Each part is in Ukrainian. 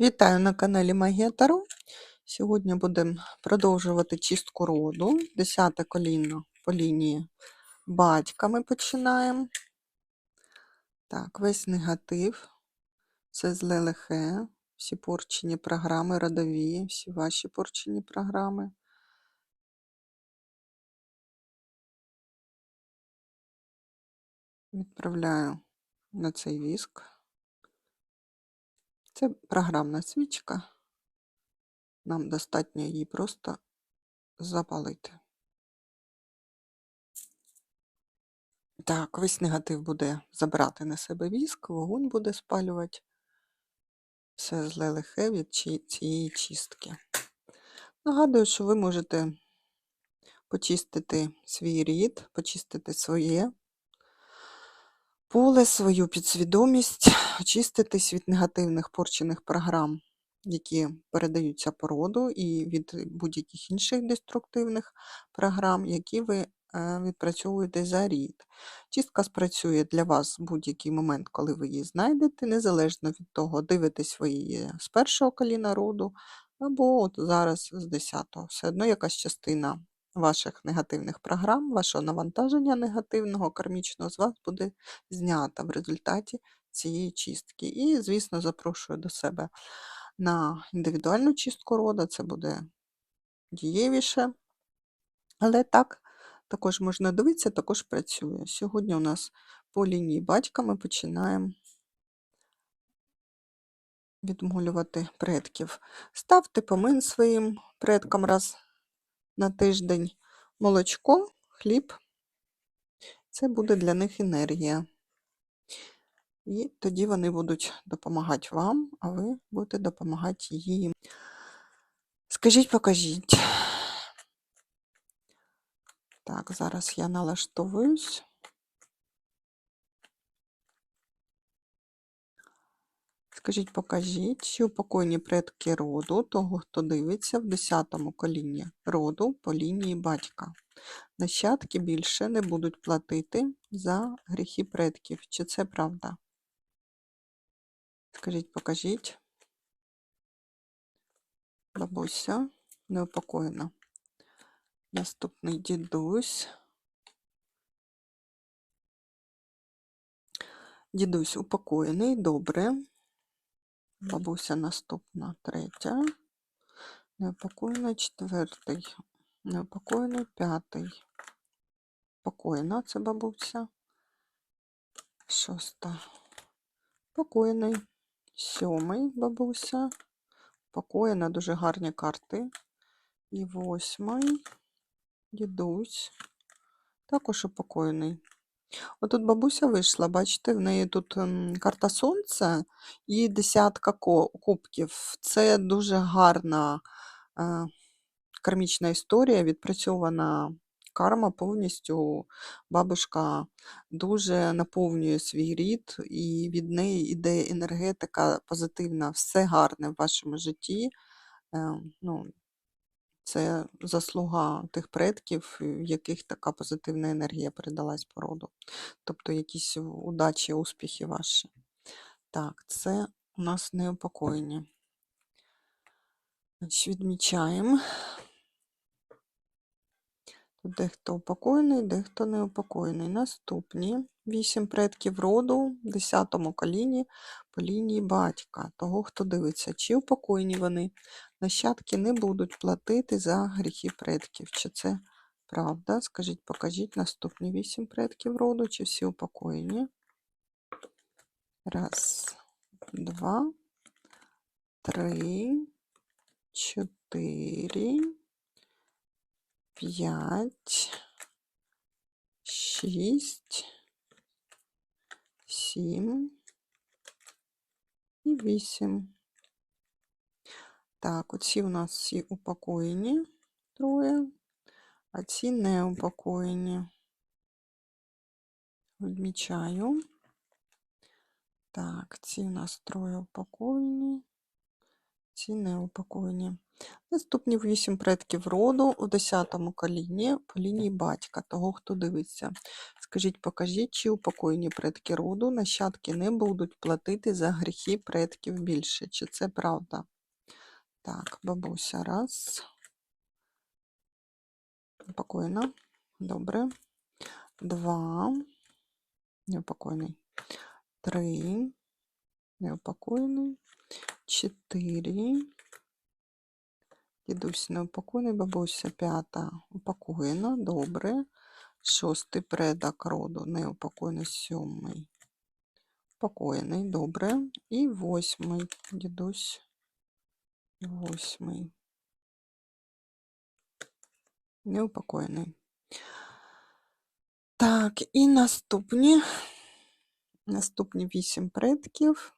Вітаю на каналі Магія Таро. Сьогодні будемо продовжувати чистку роду. Десяте коліно по лінії батька ми починаємо. Так, весь негатив, це зле лихе, всі порчені програми, родові, всі ваші порчені програми. Відправляю на цей віск. Це програмна свічка. Нам достатньо її просто запалити. Так, весь негатив буде забрати на себе віск, вогонь буде спалювати. Все зле лихе від цієї чистки. Нагадую, що ви можете почистити свій рід, почистити своє поле, свою підсвідомість, очиститись від негативних порчених програм, які передаються по роду, і від будь-яких інших деструктивних програм, які ви е, відпрацьовуєте за рід. Чистка спрацює для вас в будь-який момент, коли ви її знайдете, незалежно від того, дивитесь ви її з першого коліна роду, або от зараз з 10-го. Все одно якась частина ваших негативних програм, вашого навантаження негативного, кармічного з вас буде знята в результаті цієї чистки. І, звісно, запрошую до себе на індивідуальну чистку роду, це буде дієвіше. Але так, також можна дивитися, також працює. Сьогодні у нас по лінії батька ми починаємо відмолювати предків. Ставте помин своїм предкам раз на тиждень молочко, хліб. Це буде для них енергія. І тоді вони будуть допомагати вам, а ви будете допомагати їм. Скажіть, покажіть. Так, зараз я налаштовуюсь. Скажіть, покажіть, чи упокойні предки роду, того, хто дивиться в 10-му коліні роду по лінії батька. Нащадки більше не будуть платити за гріхи предків. Чи це правда? Скажіть, покажіть. Бабуся неупокоєна. Наступний дідусь. Дідусь упокоєний, добре. Бабуся наступна, третя. Неупокоєна, четвертий. Неупокоєний, п'ятий. Покоєна це бабуся. Шоста. Покоєний. Сьомий бабуся. Покоєна, дуже гарні карти. І восьмий. Дідусь. Також упокоєний. Отут бабуся вийшла, бачите, в неї тут ем, карта сонця і десятка кубків. Це дуже гарна е, кармічна історія, відпрацьована карма повністю. Бабушка дуже наповнює свій рід, і від неї йде енергетика позитивна, все гарне в вашому житті. Е, ну, це заслуга тих предків, в яких така позитивна енергія передалась по роду. Тобто якісь удачі, успіхи ваші. Так, це у нас неупокоєння. Значить, відмічаємо. Дехто упокоєний, дехто неупокоєний. Наступні вісім предків роду, в 10 коліні по лінії батька, того, хто дивиться, чи упокоєні вони. Нащадки не будуть платити за гріхи предків. Чи це правда? Скажіть, покажіть наступні вісім предків роду, чи всі упокоєні. Раз, два, три, чотири, п'ять, шість, сім і вісім. Так, оці у нас всі упокоєні троє, а ці не упокоєні. Відмічаю. Так, ці у нас троє упокоєні, ці неупокоєні. Наступні вісім предків роду у 10-му коліні по лінії батька, того, хто дивиться. Скажіть, покажіть, чи упокоєні предки роду, нащадки не будуть платити за гріхи предків більше. Чи це правда? Так, бабуся, раз. Упокоєна. Добре. Два. Неупокоєний. Три. Неупокоєний. Чотири. Дідусь неупокоєний, бабуся п'ята упокоєна, добре. Шостий предок роду неупокоєний, сьомий. Упокоєний, добре. І восьмий дідусь. Восьмий. Неупокоєний. Так, і наступні. Наступні вісім предків.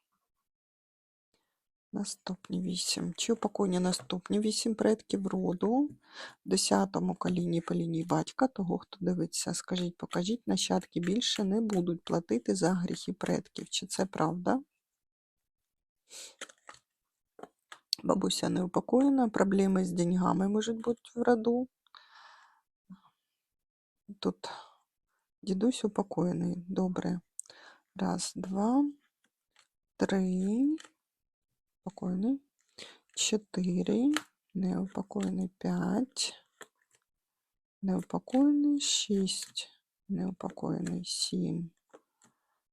Наступні вісім. Чи упокоєні наступні вісім предків роду, в десятому коліні по лінії батька, того, хто дивиться, скажіть, покажіть, нащадки більше не будуть платити за гріхи предків. Чи це правда? Бабуся не упокоєна, проблеми з деньгами можуть бути в роду. Тут дідусь упокоєний. Добре. Раз, два, три. Упокоєний. Чотири. Неупокоєний. П'ять. Неупокоєний. Шість. Неупокоєний. Сім.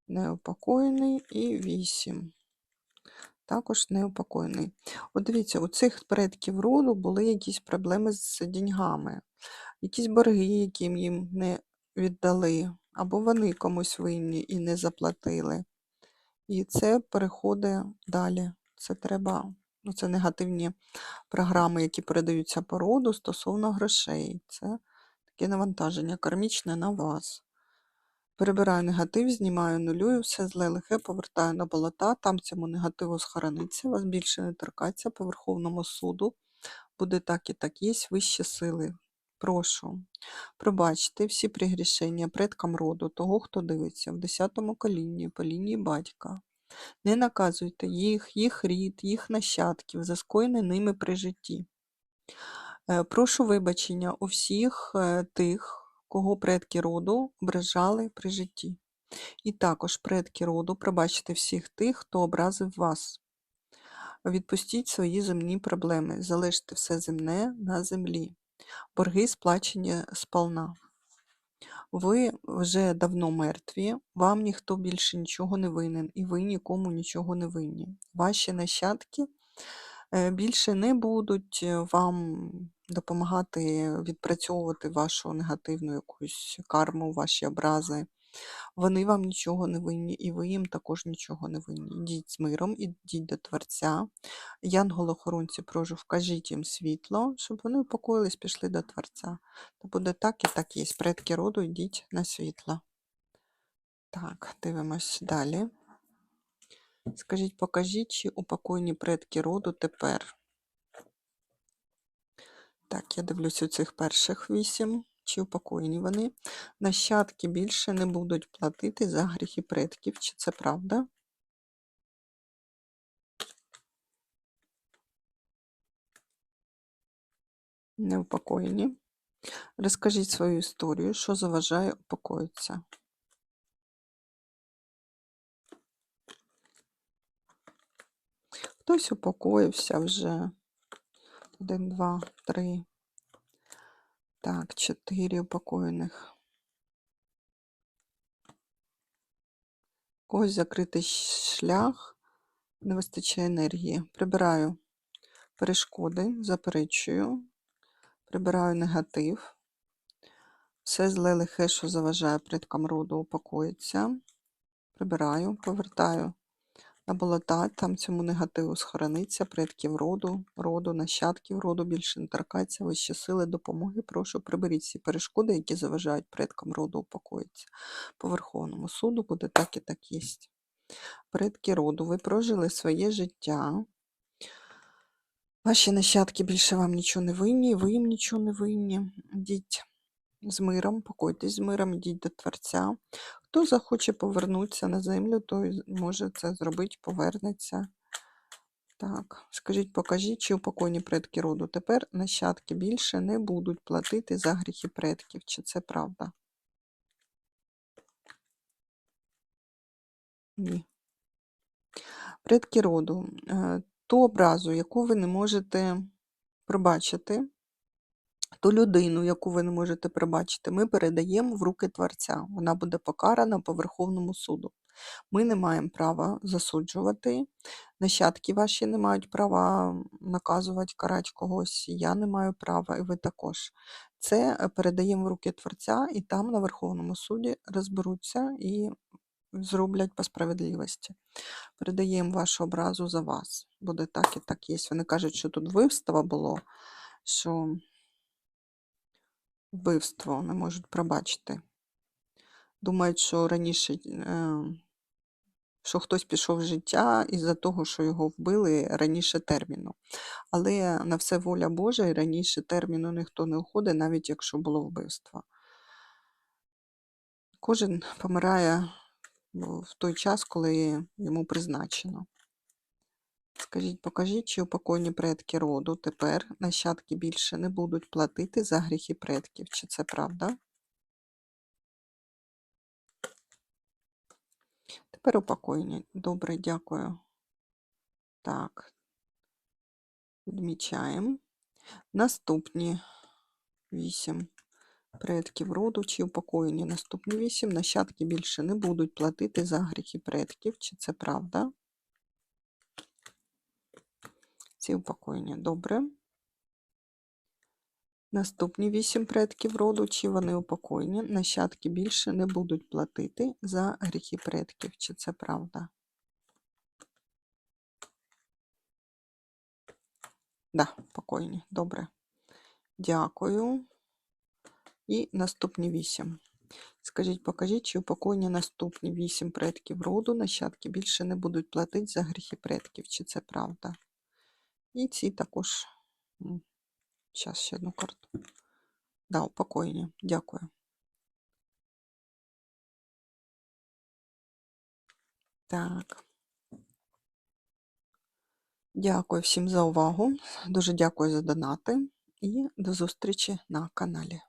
Неупокоєний і вісім. Також неупокоєний. От дивіться, у цих предків роду були якісь проблеми з деньгами, якісь борги, яким їм не віддали, або вони комусь винні і не заплатили. І це переходить далі. Це треба, ну це негативні програми, які передаються по роду стосовно грошей. Це таке навантаження кармічне на вас. Перебираю негатив, знімаю, нулюю, все зле лихе, повертаю на болота, там цьому негативу схорониться, вас більше не торкаться по Верховному суду. Буде так і так, є вищі сили. Прошу, пробачте всі пригрішення предкам роду, того, хто дивиться, в 10-му коліні, по лінії батька. Не наказуйте їх, їх рід, їх нащадків, за скоєне ними при житті. Е, Прошу вибачення у всіх е, тих, кого предки роду ображали при житті. І також предки роду, пробачте всіх тих, хто образив вас. Відпустіть свої земні проблеми, залиште все земне на землі. Борги сплачені сполна. Ви вже давно мертві, вам ніхто більше нічого не винен, і ви нікому нічого не винні. Ваші нащадки е, більше не будуть е, вам допомагати відпрацьовувати вашу негативну якусь карму, ваші образи. Вони вам нічого не винні, і ви їм також нічого не винні. Йдіть з миром, ідіть до Творця. Янголохоронці, прошу, вкажіть їм світло, щоб вони упокоїлись, пішли до Творця. То буде так і так є. Предки роду, йдіть на світло. Так, дивимось далі. Скажіть, покажіть, чи упокоєні предки роду тепер. Так, я дивлюсь у цих перших вісім, чи упокоєні вони. Нащадки більше не будуть платити за гріхи предків. Чи це правда? Неупокоєні. Розкажіть свою історію, що заважає упокоїтися. Хтось упокоївся вже. Один, два, три. Так, чотири упокоєних. Когось закритий шлях, не вистачає енергії. Прибираю перешкоди, заперечую, прибираю негатив. Все зле лихе, що заважає предкам роду, упокоїться. Прибираю, повертаю на болота, там цьому негативу схорониться, предків роду, роду, нащадків роду більше не торкаться, вищі сили допомоги. Прошу, приберіть всі перешкоди, які заважають предкам роду упокоїться. По Верховному суду буде так і так єсть. Предки роду, ви прожили своє життя. Ваші нащадки більше вам нічого не винні, ви їм нічого не винні. Йдіть з миром, покойтесь з миром, йдіть до Творця. Хто захоче повернутися на землю, той може це зробити, повернеться. Так, скажіть, покажіть, чи упокойні предки роду. Тепер нащадки більше не будуть платити за гріхи предків. Чи це правда? Ні. Предки роду. Е, Ту образу, яку ви не можете пробачити, ту людину, яку ви не можете пробачити, ми передаємо в руки Творця. Вона буде покарана по Верховному суду. Ми не маємо права засуджувати, нащадки ваші не мають права наказувати, карати когось, я не маю права, і ви також. Це е, передаємо в руки Творця, і там на Верховному суді розберуться і зроблять по справедливості. Передаємо вашу образу за вас. Буде так і так є. Вони кажуть, що тут вбивство було, що вбивство не можуть пробачити. Думають, що раніше, е, що хтось пішов з життя із-за того, що його вбили раніше терміну. Але на все воля Божа і раніше терміну ніхто не уходить, навіть якщо було вбивство. Кожен помирає в той час, коли йому призначено. Скажіть, покажіть, чи упокойні предки роду тепер нащадки більше не будуть платити за гріхи предків. Чи це правда? Тепер упокойні. Добре, дякую. Так. Відмічаємо. Наступні вісім предків роду, чи упокоєні наступні вісім. Нащадки більше не будуть платити за гріхи предків. Чи це правда? Ці упокоєні. Добре. Наступні вісім предків роду, чи вони упокоєні, нащадки більше не будуть платити за гріхи предків. Чи це правда? Да, покойні. Добре. Дякую. І наступні вісім. Скажіть, покажіть, чи упокоєні наступні вісім предків роду, нащадки більше не будуть платити за гріхи предків. Чи це правда? І ці також. Зараз ще одну карту. Да, упокоєння. Дякую. Так. Дякую всім за увагу. Дуже дякую за донати і до зустрічі на каналі.